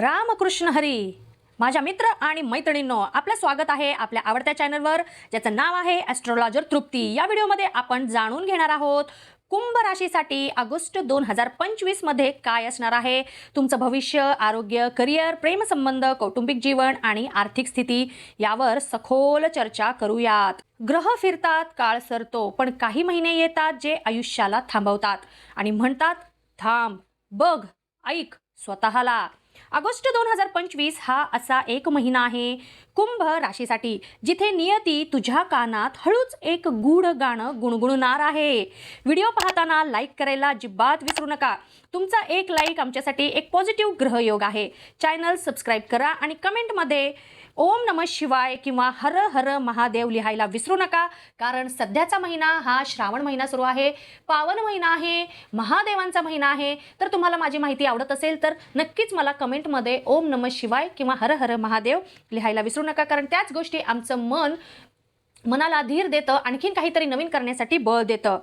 रामकृष्ण हरी. माझ्या मित्र आणि मैत्रिणींनो आपलं स्वागत आहे आपल्या आवडत्या चॅनलवर ज्याचं नाव आहे ॲस्ट्रोलॉजर तृप्ती. या व्हिडिओमध्ये आपण जाणून घेणार आहोत कुंभ राशीसाठी ऑगस्ट दोन हजार पंचवीसमध्ये काय असणार आहे? तुमचं भविष्य आरोग्य करिअर प्रेमसंबंध कौटुंबिक जीवन आणि आर्थिक स्थिती यावर सखोल चर्चा करूयात. ग्रह फिरतात काळ सरतो पण काही महिने येतात जे आयुष्याला थांबवतात आणि म्हणतात थांब बघ ऐक स्वतःला. ऑगस्ट दोन हजार पंचवीस हा असा एक महिना आहे. कुंभ राशीसाठी जिथे नियती तुझ्या कानात हळूच एक गूढ गाणं गुणगुणणार आहे. व्हिडिओ पाहताना लाईक करायला अजिबात विसरू नका. तुमचा एक लाईक आमच्यासाठी एक पॉझिटिव्ह ग्रहयोग आहे. चॅनल सबस्क्राईब करा आणि कमेंटमध्ये ओम नम शिवाय किंवा हर हर महादेव लिहायला विसरू नका कारण सध्याचा महिना हा श्रावण महिना सुरू आहे पावन महिना आहे महादेवांचा महिना आहे. तर तुम्हाला माझी माहिती आवडत असेल तर नक्कीच मला कमेंटमध्ये ओम नम शिवाय किंवा हर हर महादेव लिहायला विसरू नका कारण त्याच गोष्टी आमचं मन मनाला धीर देतं आणखीन काहीतरी नवीन करण्यासाठी बळ देतं.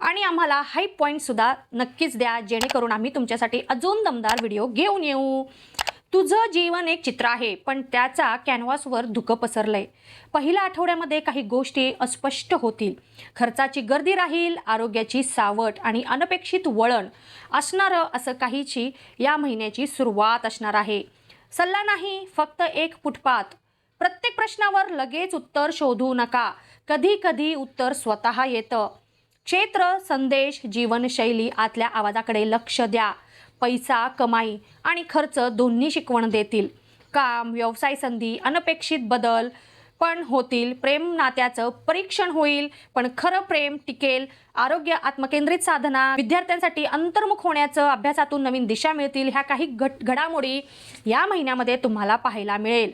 आणि आम्हाला हाय पॉईंटसुद्धा नक्कीच द्या जेणेकरून आम्ही तुमच्यासाठी अजून दमदार व्हिडिओ घेऊन येऊ. तुझं जीवन एक चित्र आहे पण त्याचा कॅनव्हासवर धुकं पसरलंय. पहिल्या आठवड्यामध्ये काही गोष्टी अस्पष्ट होतील. खर्चाची गर्दी राहील आरोग्याची सावट आणि अनपेक्षित वळण असणारं असं काहीची या महिन्याची सुरुवात असणार आहे. सल्ला नाही फक्त एक फुटपाथ. प्रत्येक प्रश्नावर लगेच उत्तर शोधू नका. कधी कधी उत्तर स्वतः येतं. क्षेत्र संदेश जीवनशैली आतल्या आवाजाकडे लक्ष द्या. पैसा कमाई आणि खर्च दोन्ही शिकवण देतील. काम व्यवसाय संधी अनपेक्षित बदल पण होतील. प्रेम नात्याचं परीक्षण होईल पण खरं प्रेम टिकेल. आरोग्य आत्मकेंद्रित साधना विद्यार्थ्यांसाठी अंतर्मुख होण्याचं अभ्यासातून नवीन दिशा मिळतील. ह्या काही घट घडामोडी या महिन्यामध्ये तुम्हाला पाहायला मिळेल.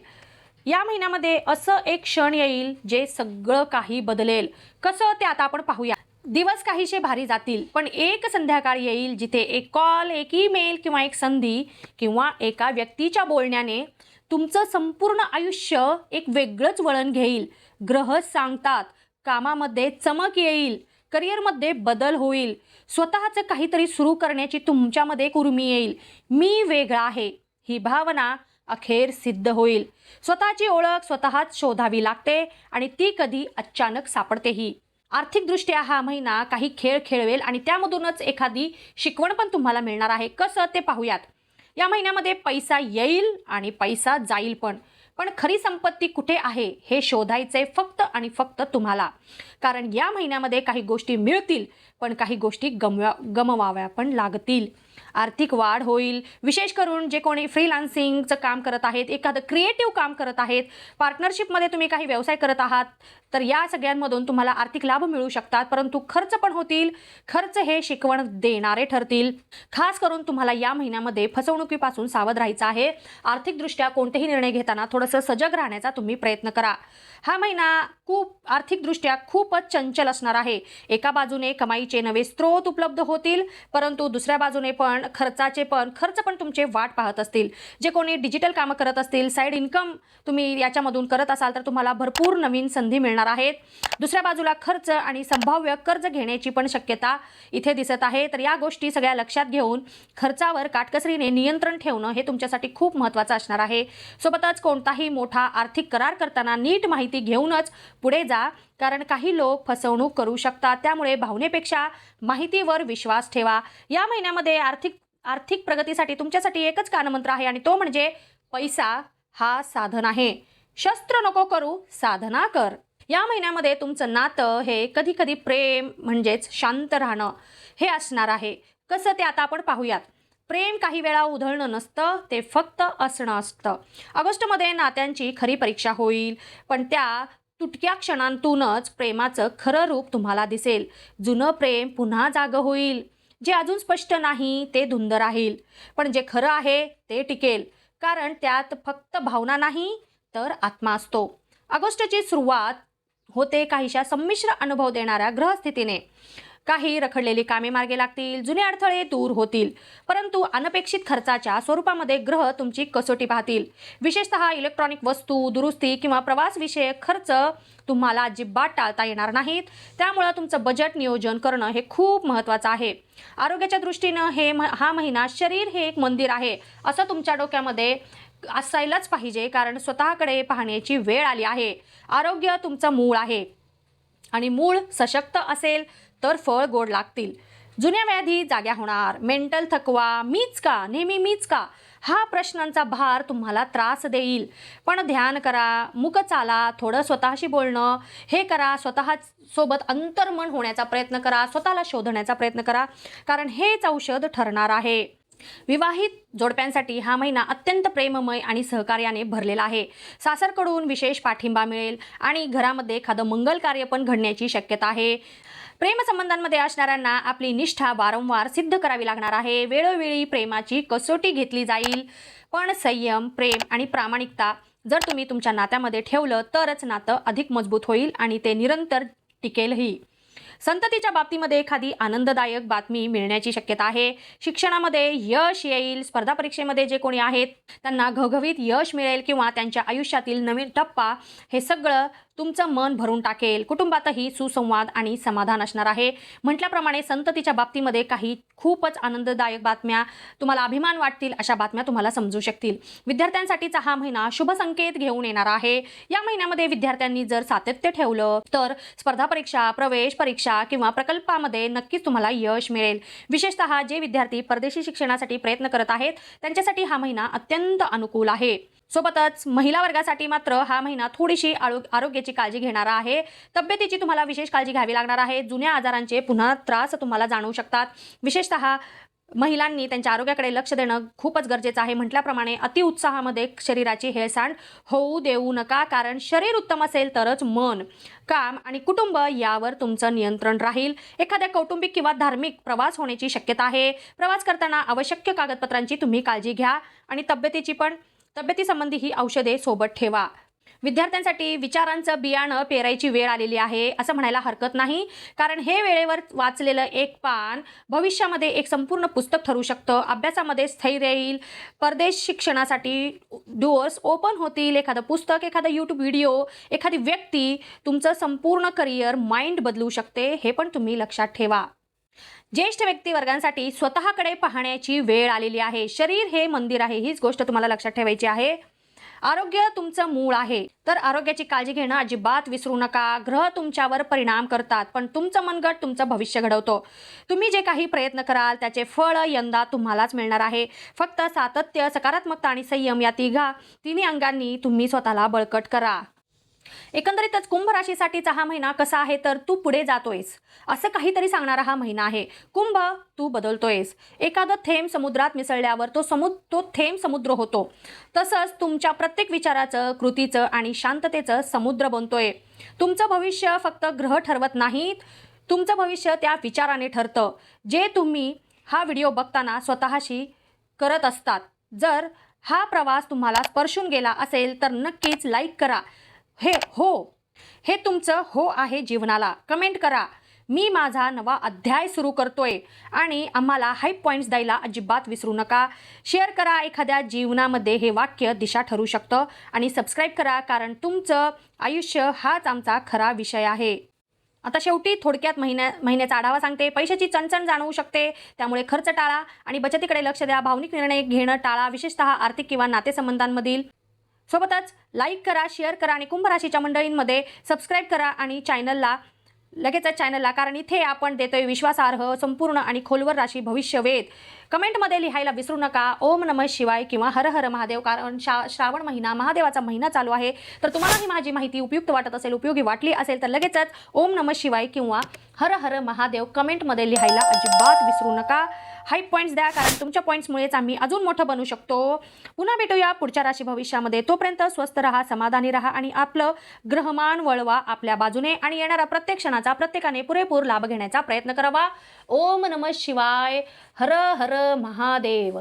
या महिन्यामध्ये असं एक क्षण येईल जे सगळं काही बदलेल. कसं ते आता आपण पाहूया. दिवस काहीशे भारी जातील पण एक संध्याकाळ येईल जिथे एक कॉल एक ईमेल किंवा एक संधी किंवा एका व्यक्तीच्या बोलण्याने तुमचं संपूर्ण आयुष्य एक वेगळंच वळण घेईल. ग्रह सांगतात कामामध्ये चमक येईल करिअरमध्ये बदल होईल. स्वतःचं काहीतरी सुरू करण्याची तुमच्यामध्ये एक उर्मी येईल. मी वेगळा आहे ही भावना अखेर सिद्ध होईल. स्वतःची ओळख स्वतःच शोधावी लागते आणि ती कधी अचानक सापडतेही. आर्थिकदृष्ट्या हा महिना काही खेळ खेळवेल आणि त्यामधूनच एखादी शिकवण पण तुम्हाला मिळणार आहे. कसं ते पाहूयात. या महिन्यामध्ये पैसा येईल आणि पैसा जाईल पण. पण खरी संपत्ती कुठे आहे हे शोधायचे फक्त आणि फक्त तुम्हाला. कारण या महिन्यामध्ये काही गोष्टी मिळतील पण काही गोष्टी गमवा गमवाव्या पण लागतील. आर्थिक वाढ होईल. विशेष करून जे कोणी फ्रीलान्सिंगचं काम करत आहेत एखादं क्रिएटिव्ह काम करत आहेत पार्टनरशिपमध्ये तुम्ही काही व्यवसाय करत आहात तर या सगळ्यांमधून तुम्हाला आर्थिक लाभ मिळू शकतात. परंतु खर्च पण होतील. खर्च हे शिकवण देणारे ठरतील. खास करून तुम्हाला या महिन्यामध्ये फसवणुकीपासून सावध राहायचं आहे. आर्थिकदृष्ट्या कोणतेही निर्णय घेताना थोडंसं सजग राहण्याचा तुम्ही प्रयत्न करा. हा महिना खूप आर्थिकदृष्ट्या खूपच चंचल असणार आहे. एका बाजूने कमाईचे नवे स्रोत उपलब्ध होतील परंतु दुसऱ्या बाजूने पण खर्चाचे पण खर्च पण तुमचे वाट पाहत असतील. जे कोणी डिजिटल कामं करत असतील साईड इन्कम तुम्ही याच्यामधून करत असाल तर तुम्हाला भरपूर नवीन संधी मिळणार आहेत. दुसऱ्या बाजूला खर्च आणि संभाव्य कर्ज घेण्याची पण शक्यता इथे दिसत आहे. तर या गोष्टी सगळ्या लक्षात घेऊन खर्चावर काटकसरीने नियंत्रण ठेवणं हे तुमच्यासाठी खूप महत्त्वाचं असणार आहे. सोबतच कोणताही मोठा आर्थिक करार करताना नीट माहिती घेऊनच पुढे जा. कारण काही लोक फसवणूक करू शकतात. त्यामुळे भावनेपेक्षा माहितीवर विश्वास ठेवा. या महिन्यामध्ये आर्थिक आर्थिक प्रगतीसाठी तुमच्यासाठी एकच कानमंत्र आहे आणि तो म्हणजे पैसा हा साधन आहे. शस्त्र नको करू साधना कर. या महिन्यामध्ये तुमचं नातं हे कधी कधी प्रेम म्हणजेच शांत राहणं हे असणार आहे. कसं ते आता आपण पाहूयात. प्रेम काही वेळा उधळणं नसतं ते फक्त असणं असतं. ऑगस्टमध्ये नात्यांची खरी परीक्षा होईल पण त्या तुटक्या क्षणांतूनच प्रेमाचं खरं रूप तुम्हाला दिसेल. जुनं प्रेम पुन्हा जागं होईल. जे अजून स्पष्ट नाही ते धुंद राहील. पण जे खरं आहे ते टिकेल. कारण त्यात फक्त भावना नाही तर आत्मा असतो. ऑगस्टची सुरुवात होते काहीशा संमिश्र अनुभव देणाऱ्या ग्रहस्थितीने. काही रखडलेली कामे मार्गे लागतील जुने अडथळे दूर होतील. परंतु अनपेक्षित खर्चाच्या स्वरूपामध्ये ग्रह तुमची कसोटी पाहतील. विशेषतः इलेक्ट्रॉनिक वस्तू दुरुस्ती किंवा प्रवासविषयक खर्च तुम्हाला अजिबात टाळता येणार नाहीत. त्यामुळं तुमचं बजेट नियोजन करणं हे खूप महत्त्वाचं आहे. आरोग्याच्या दृष्टीनं हे म हा महिना शरीर हे एक मंदिर आहे असं तुमच्या डोक्यामध्ये असायलाच पाहिजे कारण स्वतःकडे पाहण्याची वेळ आली आहे. आरोग्य तुमचं मूळ आहे. आणि मूळ सशक्त असेल तर फळ गोड लागतील. जुन्या व्याधी जाग्या होणार. मेंटल थकवा मीच का? नेहमी मीच का? हा प्रश्नांचा भार तुम्हाला त्रास देईल. पण ध्यान करा मुक चाला थोडं स्वतःशी बोलणं हे करा स्वतः सोबत अंतर्मन होण्याचा प्रयत्न करा स्वतःला शोधण्याचा प्रयत्न करा कारण हेच औषध ठरणार आहे. विवाहित जोडप्यांसाठी हा महिना अत्यंत प्रेममय आणि सहकार्याने भरलेला आहे. सासरकडून विशेष पाठिंबा मिळेल आणि घरामध्ये एखादं मंगल कार्य पण घडण्याची शक्यता आहे. प्रेमसंबंधांमध्ये असणाऱ्यांना आपली निष्ठा वारंवार सिद्ध करावी लागणार आहे. वेळोवेळी प्रेमाची कसोटी घेतली जाईल. पण संयम प्रेम आणि प्रामाणिकता जर तुम्ही तुमच्या नात्यामध्ये ठेवलं तरच नातं अधिक मजबूत होईल आणि ते निरंतर टिकेलही. संततीच्या बाबतीमध्ये एखादी आनंददायक बातमी मिळण्याची शक्यता आहे. शिक्षणामध्ये यश येईल. स्पर्धा परीक्षेमध्ये जे कोणी आहेत त्यांना घवघवीत यश मिळेल किंवा त्यांच्या आयुष्यातील नवीन टप्पा हे सगळं तुमचं मन भरून टाकेल. कुटुंबातही सुसंवाद आणि समाधान असणार आहे. म्हटल्याप्रमाणे संततीच्या बाबतीमध्ये काही खूपच आनंददायक बातम्या तुम्हाला अभिमान वाटतील अशा बातम्या तुम्हाला समजू शकतील. विद्यार्थ्यांसाठीचा हा महिना शुभ संकेत घेऊन येणार आहे. या महिन्यामध्ये विद्यार्थ्यांनी जर सातत्य ठेवलं तर स्पर्धा परीक्षा प्रवेश परीक्षा किंवा प्रकल्पामध्ये नक्कीच तुम्हाला यश मिळेल. विशेषतः जे विद्यार्थी परदेशी शिक्षणासाठी प्रयत्न करत आहेत त्यांच्यासाठी हा महिना अत्यंत अनुकूल आहे. सोबतच महिला वर्गासाठी मात्र हा महिना थोडीशी आरोग्याची काळजी घेणारा आहे. तब्येतीची तुम्हाला विशेष काळजी घ्यावी लागणार आहे. जुन्या आजारांचे पुन्हा त्रास तुम्हाला जाणवू शकतात. विशेषतः महिलांनी त्यांच्या आरोग्याकडे लक्ष देणं खूपच गरजेचं आहे. म्हटल्याप्रमाणे अतिउत्साहामध्ये शरीराची हेळसांड होऊ देऊ नका. कारण शरीर उत्तम असेल तरच मन काम आणि कुटुंब यावर तुमचं नियंत्रण राहील. एखाद्या कौटुंबिक किंवा धार्मिक प्रवास होण्याची शक्यता आहे. प्रवास करताना आवश्यक कागदपत्रांची तुम्ही काळजी घ्या आणि तब्येतीची पण तब्येतीसंबंधी ही औषधे सोबत ठेवा. विद्यार्थ्यांसाठी विचारांचं बियाणं पेरायची वेळ आलेली आहे असं म्हणायला हरकत नाही. कारण हे वेळेवर वाचलेलं एक पान भविष्यामध्ये एक संपूर्ण पुस्तक ठरू शकतं. अभ्यासामध्ये स्थैर्य येईल. परदेश शिक्षणासाठी डोअर्स ओपन होतील. एखादं पुस्तक एखादा यूट्यूब व्हिडिओ एखादी व्यक्ती तुमचं संपूर्ण करिअर माइंड बदलू शकते. हे पण तुम्ही लक्षात ठेवा. ज्येष्ठ व्यक्तिवर्गांसाठी स्वतःकडे पाहण्याची वेळ आलेली आहे. शरीर हे मंदिर आहे हीच गोष्ट तुम्हाला लक्षात ठेवायची आहे. आरोग्य तुमचं मूळ आहे. तर आरोग्याची काळजी घेणं अजिबात विसरू नका. ग्रह तुमच्यावर परिणाम करतात पण तुमचं मनगट तुमचं भविष्य घडवतो. तुम्ही जे काही प्रयत्न कराल त्याचे फळ यंदा तुम्हालाच मिळणार आहे. फक्त सातत्य सकारात्मकता आणि संयम या तिघा तिन्ही अंगांनी तुम्ही स्वतःला बळकट करा. एकंदरीतच कुंभ राशीसाठीचा हा महिना कसा आहे तर तू पुढे जातोयस असं काहीतरी सांगणारा हा महिना आहे. कुंभ तू बदलतोयस. एखादं थेंब समुद्रात मिसळल्यावर तो समुद तो थेंब समुद्र होतो. तसंच तुमच्या प्रत्येक विचाराचं कृतीचं आणि शांततेचं समुद्र बनतोय. तुमचं भविष्य फक्त ग्रह ठरवत नाहीत तुमचं भविष्य त्या विचाराने ठरतं. जे तुम्ही हा व्हिडिओ बघताना स्वतःशी करत असतात. जर हा प्रवास तुम्हाला स्पर्शून गेला असेल तर नक्कीच लाईक करा. हे हो. हे तुमचं हो आहे जीवनाला. कमेंट करा. मी माझा नवा अध्याय सुरू करतोय आणि आम्हाला हाईप पॉईंट्स द्यायला अजिबात विसरू नका. शेअर करा एखाद्या जीवनामध्ये हे वाक्य दिशा ठरू शकतं आणि सबस्क्राईब करा कारण तुमचं आयुष्य हाच आमचा खरा विषय आहे. आता शेवटी थोडक्यात महिन्या महिन्याचा आढावा सांगते. पैशाची चणचण जाणवू शकते. त्यामुळे खर्च टाळा आणि बचतीकडे लक्ष द्या. भावनिक निर्णय घेणं टाळा. विशेषतः आर्थिक किंवा नातेसंबंधांमधील सोबतच लाईक करा शेअर करा आणि कुंभराशीच्या मंडळींमध्ये सबस्क्राईब करा आणि चॅनलला लगेचच चॅनलला कारण इथे आपण देतोय विश्वासार्ह संपूर्ण आणि खोलवर राशी भविष्यवेध. कमेंटमध्ये लिहायला विसरू नका. ओम नमः शिवाय किंवा हर हर महादेव कारण शा श्रावण महिना महादेवाचा महिना चालू आहे. तर तुम्हाला ही माझी माहिती उपयुक्त वाटत असेल उपयोगी वाटली असेल तर लगेचच ओम नमः शिवाय किंवा हर हर महादेव कमेंटमध्ये लिहायला अजिबात विसरू नका. हाईप पॉईंट्स द्या कारण तुमच्या पॉईंट्समुळेच आम्ही अजून मोठं बनू शकतो. पुन्हा भेटूया पुढच्या राशी भविष्यामध्ये. तोपर्यंत स्वस्त राहा समाधानी राहा आणि आपलं ग्रहमान वळवा आपल्या बाजूने आणि येणाऱ्या प्रत्येक क्षणाचा प्रत्येकाने पुरेपूर लाभ घेण्याचा प्रयत्न करावा. ओम नमः शिवाय. हर हर महादेव.